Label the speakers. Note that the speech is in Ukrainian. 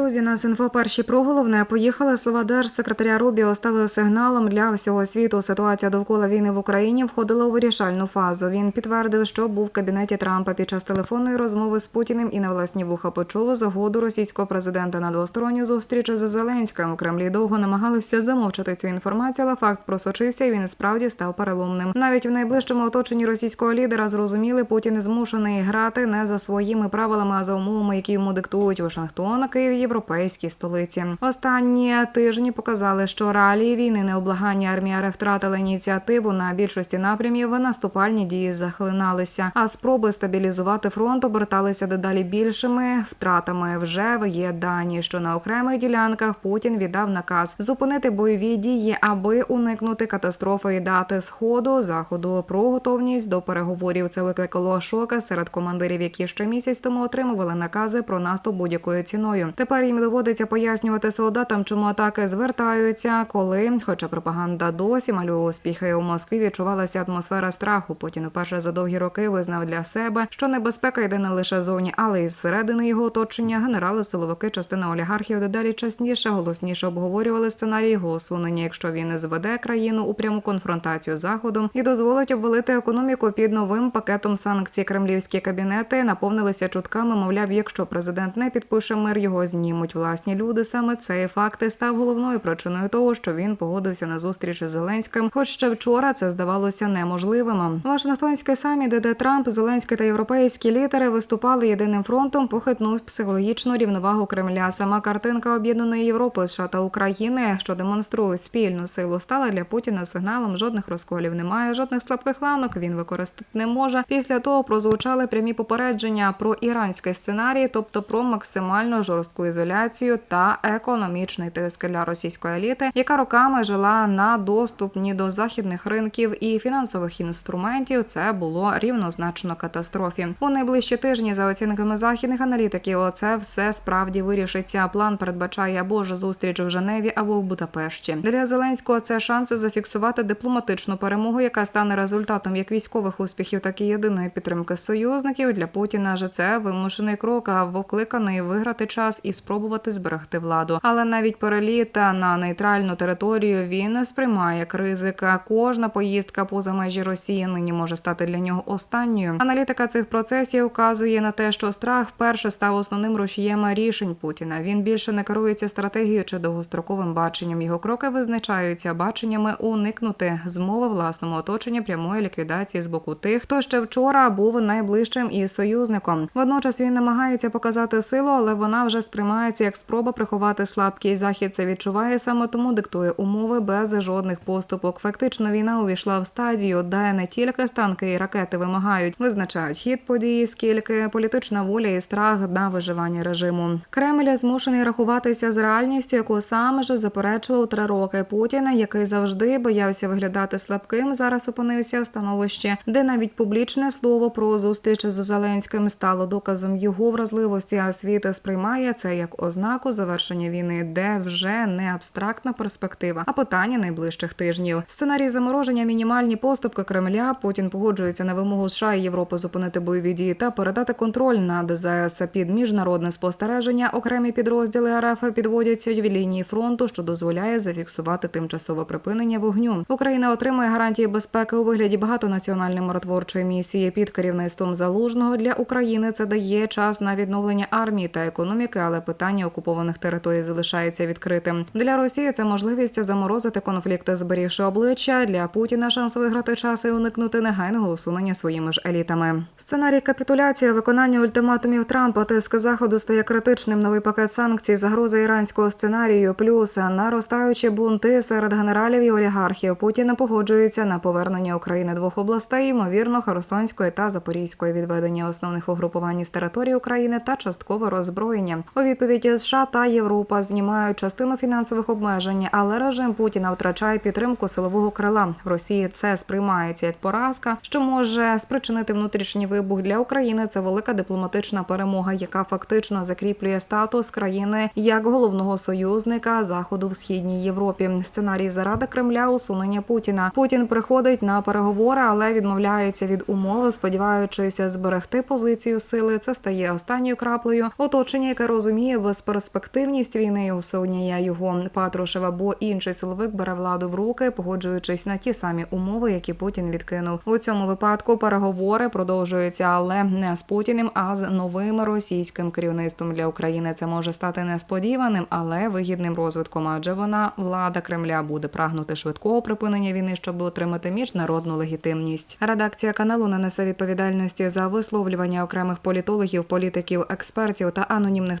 Speaker 1: друзі, нас інфо перші про головне. Поїхали слова держсекретаря Рубіо стали сигналом для всього світу. Ситуація довкола війни в Україні входила у вирішальну фазу. Він підтвердив, що був в кабінеті Трампа під час телефонної розмови з Путіним і на власні вуха почув загоду російського президента на двосторонню зустріч з Зеленським. У Кремлі довго намагалися замовчати цю інформацію, але факт просочився і він справді став переломним. Навіть в найближчому оточенні російського лідера зрозуміли, Путін змушений грати не за своїми правилами, а за умовами, які йому диктують Вашингтон, Київ, європейські столиці. Останні тижні показали, що реалії війни необлаганні армії РФ втратили ініціативу на більшості напрямів. Наступальні дії захлиналися, а спроби стабілізувати фронт оберталися дедалі більшими втратами. Вже є дані, що на окремих ділянках Путін віддав наказ зупинити бойові дії, аби уникнути катастрофи і дати сходу заходу про готовність до переговорів. Це викликало шока серед командирів, які ще місяць тому отримували накази про наступ будь-якою ціною. Тепер їм доводиться пояснювати солдатам, чому атаки звертаються, коли, хоча пропаганда досі малює успіхи у Москві, відчувалася атмосфера страху. Путін уперше за довгі роки визнав для себе, що небезпека йде не лише зовні, але й зсередини його оточення. Генерали, силовики, частина олігархів дедалі частіше, голосніше обговорювали сценарій його усунення, якщо він не зведе країну у пряму конфронтацію з заходом і дозволить обвалити економіку під новим пакетом санкцій. Кремлівські кабінети наповнилися чутками. Мовляв, якщо президент не підпише мир, його знімуть власні люди. Саме цей факт і став головною причиною того, що він погодився на зустріч із Зеленським. Хоч ще вчора це здавалося неможливим. Вашингтонський саміт, де Трамп, Зеленський та європейські лідери виступали єдиним фронтом, похитнув психологічну рівновагу Кремля. Сама картинка об'єднаної Європи, США та України, що демонструють спільну силу, стала для Путіна сигналом. Жодних розколів немає, жодних слабких ланок він використати не може. Після того прозвучали прямі попередження про іранський сценарій, тобто про максимально жорстку ізоляцію та економічний тиск для російської еліти, яка роками жила на доступні до західних ринків і фінансових інструментів. Це було рівнозначно катастрофі. У найближчі тижні, за оцінками західних аналітиків, оце все справді вирішиться. План передбачає або ж зустріч в Женеві, або в Будапешті. Для Зеленського це шанси зафіксувати дипломатичну перемогу, яка стане результатом як військових успіхів, так і єдиної підтримки союзників. Для Путіна же це вимушений крок, а вкликаний виграти час і спробувати зберегти владу. Але навіть переліт на нейтральну територію він сприймає як ризик. Кожна поїздка поза межі Росії нині може стати для нього останньою. Аналітика цих процесів вказує на те, що страх вперше став основним рушієм рішень Путіна. Він більше не керується стратегією чи довгостроковим баченням. Його кроки визначаються баченнями уникнути змови власному оточенні прямої ліквідації з боку тих, хто ще вчора був найближчим із союзником. Водночас він намагається показати силу, але вона вже сприймається як спроба приховати слабкість. Захід це відчуває саме тому диктує умови без жодних поступок. Фактично війна увійшла в стадію, де не тільки станки і ракети вимагають, визначають хід події, скільки політична воля і страх на виживання режиму. Кремль змушений рахуватися з реальністю, яку сам же заперечував три роки. Путіна, який завжди боявся виглядати слабким, зараз опинився в становищі, де навіть публічне слово про зустріч з Зеленським стало доказом його вразливості. А світ сприймає це як ознаку завершення війни, де вже не абстрактна перспектива, а питання найближчих тижнів. Сценарій замороження, мінімальні поступки Кремля. Потім погоджується на вимогу США і Європи зупинити бойові дії та передати контроль над ЗС під міжнародне спостереження. Окремі підрозділи РФ підводяться від лінії фронту, що дозволяє зафіксувати тимчасове припинення вогню. Україна отримує гарантії безпеки у вигляді багатонаціональної миротворчої місії під керівництвом залужного для України. Це дає час на відновлення армії та економіки, але питання окупованих територій залишається відкритим. Для Росії це можливість заморозити конфлікти, зберігши обличчя для Путіна. Шанс виграти час і уникнути негайного усунення своїми ж елітами. Сценарій капітуляції, виконання ультиматумів Трампа, тиск заходу стає критичним. Новий пакет санкцій, загроза іранського сценарію, плюс наростаючі бунти серед генералів і олігархів. Путін погоджується на повернення України двох областей, ймовірно, Херсонської та Запорізької, відведення основних угрупувань з території України та часткове роззброєння. У відповіді США та Європа знімають частину фінансових обмежень, але режим Путіна втрачає підтримку силового крила. В Росії це сприймається як поразка, що може спричинити внутрішній вибух для України. Це велика дипломатична перемога, яка фактично закріплює статус країни як головного союзника заходу в східній Європі. Сценарій заради Кремля усунення Путіна. Путін приходить на переговори, але відмовляється від умови, сподіваючись зберегти позицію сили. Це стає останньою краплею. Оточення, яке розуміє. Безперспективність війни усунення його Патрушева, або інший силовик бере владу в руки, погоджуючись на ті самі умови, які Путін відкинув. У цьому випадку переговори продовжуються, але не з Путіним, а з новим російським керівництвом для України. Це може стати несподіваним, але вигідним розвитком, адже вона влада Кремля буде прагнути швидкого припинення війни, щоб отримати міжнародну легітимність. Редакція каналу не несе відповідальності за висловлювання окремих політологів, політиків, експертів та анонімних